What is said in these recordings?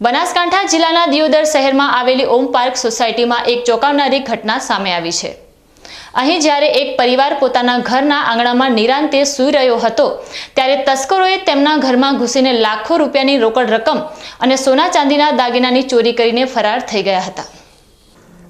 બનાસકાંઠા જિલ્લાના દિયોદર શહેરમાં આવેલી ઓમ પાર્ક સોસાયટીમાં એક ચોંકાવનારી ઘટના સામે આવી છે. અહીં જ્યારે એક પરિવાર પોતાના ઘરના આંગણામાં નિરાંતે સૂઈ રહ્યો હતો, ત્યારે તસ્કરોએ તેમના ઘરમાં ઘૂસીને લાખો રૂપિયાની રોકડ રકમ અને સોના ચાંદીના દાગીનાની ચોરી કરીને ફરાર થઈ ગયા હતા.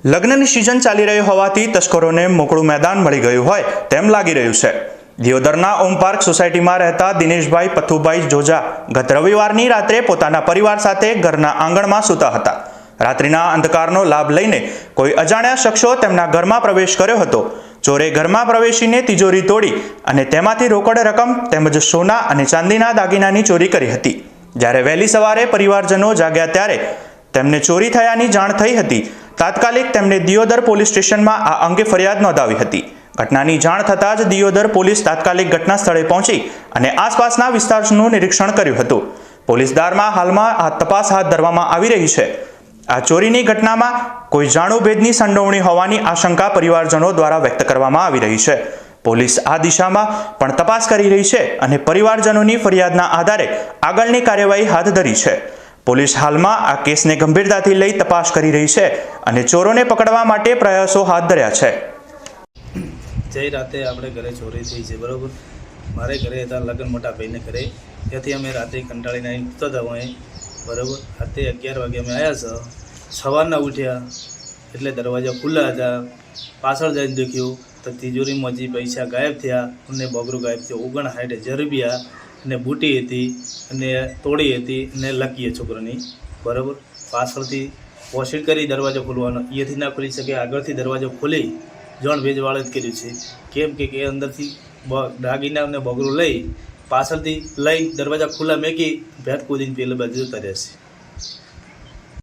લગ્નની સિઝન ચાલી રહી હોવાથી તસ્કરોને મોકળું મેદાન મળી ગયું હોય તેમ લાગી રહ્યું છે. દિયોદરના ઓમ પાર્ક સોસાયટીમાં રહેતા દિનેશભાઈ પથુભાઈ જોજા ગત રવિવારની રાત્રે પોતાના પરિવાર સાથે ઘરના આંગણમાં સૂતા હતા. રાત્રિના અંધકારનો લાભ લઈને કોઈ અજાણ્યા શખ્સો તેમના ઘરમાં પ્રવેશ કર્યો હતો. ચોરે ઘરમાં પ્રવેશીને તિજોરી તોડી અને તેમાંથી રોકડ રકમ તેમજ સોના અને ચાંદીના દાગીનાની ચોરી કરી હતી. જ્યારે વહેલી સવારે પરિવારજનો જાગ્યા ત્યારે તેમને ચોરી થયાની જાણ થઈ હતી. તાત્કાલિક તેમણે દિયોદર પોલીસ સ્ટેશનમાં આ અંગે ફરિયાદ નોંધાવી હતી. ઘટનાની જાણ થતાં જ દિયોદર પોલીસ તાત્કાલિક ઘટના સ્થળે પહોંચી અને આસપાસના વિસ્તારનું નિરીક્ષણ કર્યું હતું. પોલીસદારમાં હાલમાં આ તપાસ હાથ ધરવામાં આવી રહી છે. આ ચોરીની ઘટનામાં કોઈ જાણો ભેદની સંડોવણી હોવાની આશંકા પરિવારજનો દ્વારા વ્યક્ત કરવામાં આવી રહી છે. પોલીસ આ દિશામાં પણ તપાસ કરી રહી છે અને પરિવારજનોની ફરિયાદના આધારે આગળની કાર્યવાહી હાથ ધરી છે. પોલીસ હાલમાં આ કેસને ગંભીરતાથી લઈ તપાસ કરી રહી છે અને ચોરોને પકડવા માટે પ્રયાસો હાથ ધર્યા છે. જઈ રાતે આપણે ઘરે ચોરી થઈ છે, બરાબર? મારે ઘરે હતા લગ્ન મોટા ભાઈને ઘરે. ત્યાંથી અમે રાત્રે કંટાળીને આવીને ઉઠતા હતા હું બરાબર? રાતે અગિયાર વાગે અમે આવ્યા છે સવારના ઉઠ્યા, એટલે દરવાજા ખુલ્લા હતા. પાછળ જઈને દેખ્યું તો તિજોરીમાં જે પૈસા ગાયબ થયા અને બગરું ગાયબ થયું. ઓગણ સાઠ હજાર અને બૂટી હતી અને તોડી હતી અને લકીએ છોકરાની, બરાબર? પાછળથી વોશિંગ કરી દરવાજો ખોલવાનો. અહીંયાથી ના ખોલી શકે, આગળથી દરવાજો ખોલી જણ ભેજવાળે જ કર્યું છે. કેમ કે કે અંદરથી બ- દાગીના અને બગરું લઈ પાછળથી લઈ દરવાજા ખુલ્લા મેકી ભેટ કૂદીને પેલે બાજુ જતા રહેશે.